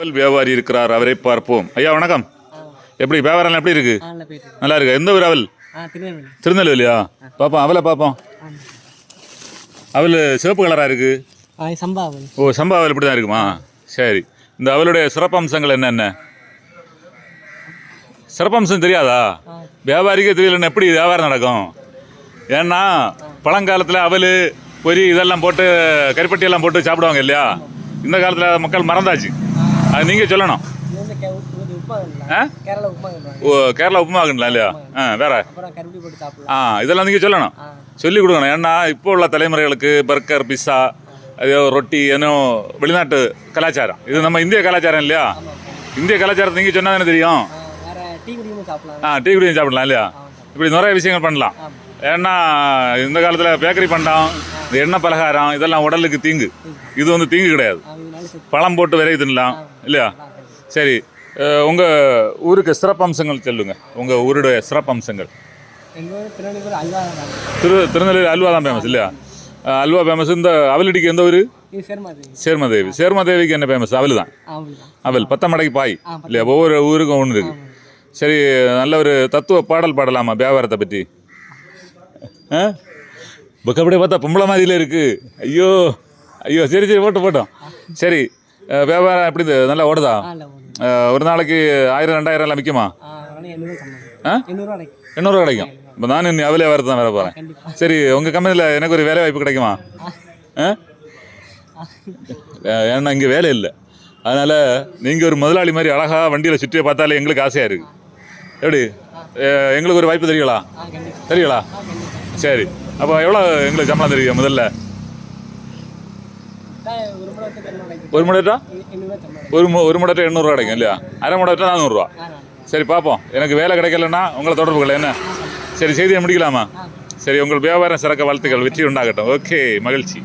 அவல் வியாபாரி இருக்கிறார் அவரை பார்ப்போம். ஐயா வணக்கம். எப்படி வியாபாரம் எப்படி இருக்கு? நல்ல இருக்கு. எந்த ஊர் திருநெல்வேலி. திருநெல்வேலியா? பார்ப்போம் அவலை பார்ப்போம் அவல் சிவப்பு கலராக இருக்கு? ஓ சம்பா அவல் இப்படி தான் இருக்குமா? சரி. இந்த அவளுடைய சிறப்பம்சங்கள் என்னென்ன? சிறப்பம்சம் தெரியாதா? வியாபாரிக்கே தெரியலன்னு எப்படி வியாபாரம் நடக்கும்? ஏன்னா பழங்காலத்தில் அவல் பொரி இதெல்லாம் போட்டு கருப்பட்டி எல்லாம் போட்டு சாப்பிடுவாங்க இல்லையா? இந்த காலத்தில் மக்கள் மறந்தாச்சு. அது நீங்கள் சொல்லணும். கேரளா உப்புமா கண்டுவாங்க ஓ கேரளா உப்புமா ஆகுங்களா இல்லையா ஆ வேற. ஆ இதெல்லாம் நீங்கள் சொல்லணும். சொல்லி கொடுக்கணும். ஏன்னா இப்போ உள்ள தலைமுறைகளுக்கு பர்கர் பிஸ்ஸா ஐயோ ரொட்டி ஏனோ வெளிநாட்டு கலாச்சாரம். இது நம்ம இந்திய கலாச்சாரம் இல்லையா? இந்திய கலாச்சாரத்தை நீங்கள் சொன்னா தானே தெரியும்? ஆ, டீ குடியும் சாப்பிடலாம். இல்லையா? இப்படி நிறைய விஷயங்கள் பண்ணலாம். ஏன்னா இந்த காலத்தில் பேக்கரி பண்டம் இந்த எண்ணெய் பலகாரம் இதெல்லாம் உடலுக்கு தீங்கு. இது வந்து தீங்கு கிடையாது. பழம் போட்டு விரைவு தின்னலாம் இல்லையா? சரி உங்கள் ஊருக்கு சிறப்பம்சங்கள் சொல்லுங்க. உங்கள் ஊருடைய சிறப்பம்சங்கள் திரு திருநெல்வேலி அல்வா தான் ஃபேமஸ் இல்லையா? அல்வா ஃபேமஸ் இந்த அவலடிக்கு எந்த ஊர்? சேர்மதேவி. சேர்மதேவிக்கு என்ன ஃபேமஸ் அவல் தான் அவல் பத்தமடைக்கு பாய் ஆ, பத்து இல்லையா? ஒவ்வொரு ஊருக்கும் ஒன்று இருக்கு. சரி நல்ல ஒரு தத்துவ பாடல் பாடலாமா வியாபாரத்தை பற்றி? ஆ? புக் அப்படியே பார்த்தா பொம்பளை மாதிரில இருக்கு. ஐயோ ஐயோ சரி சரி போட்டு போட்டோம் சரி வியாபாரம் எப்படி? நல்லா ஓடுதா? ஒரு நாளைக்கு ஆயிரம் ரெண்டாயிரம் எல்லாம் விற்குமா எண்ணூறுவா கிடைக்கும். இப்போ நான் இன்னும் அவலே வரது தான் வேற போகிறேன் சரி உங்கள் கம்பெனியில் எனக்கு ஒரு வேலை வாய்ப்பு கிடைக்குமா? ஏன்னா இங்கே வேலை இல்லை. அதனால் நீங்கள் ஒரு முதலாளி மாதிரி அழகாக வண்டியில் சுற்றியை பார்த்தாலே எங்களுக்கு ஆசையாக இருக்குது எப்படி? எங்களுக்கு ஒரு வாய்ப்பு தெரியுங்களா? தெரியுங்களா? சரி. அப்போ எவ்வளோ எங்களுக்கு சம்பளம் தெரியும் முதல்ல? ஒரு முடட்டா ஒரு ஒரு முடட்டை எண்ணூறுரூவா கிடைக்கும் இல்லையா அரை முடட்டா நானூறுரூவா சரி பார்ப்போம் எனக்கு வேலை கிடைக்கலன்னா உங்களை தொடர்பு கொள்ள என்ன சரி செய்தியை முடிக்கலாமா சரி உங்கள் வியாபாரம் சிறக்க வாழ்த்துக்கள் வெற்றி உண்டாகட்டும் ஓகே மகிழ்ச்சி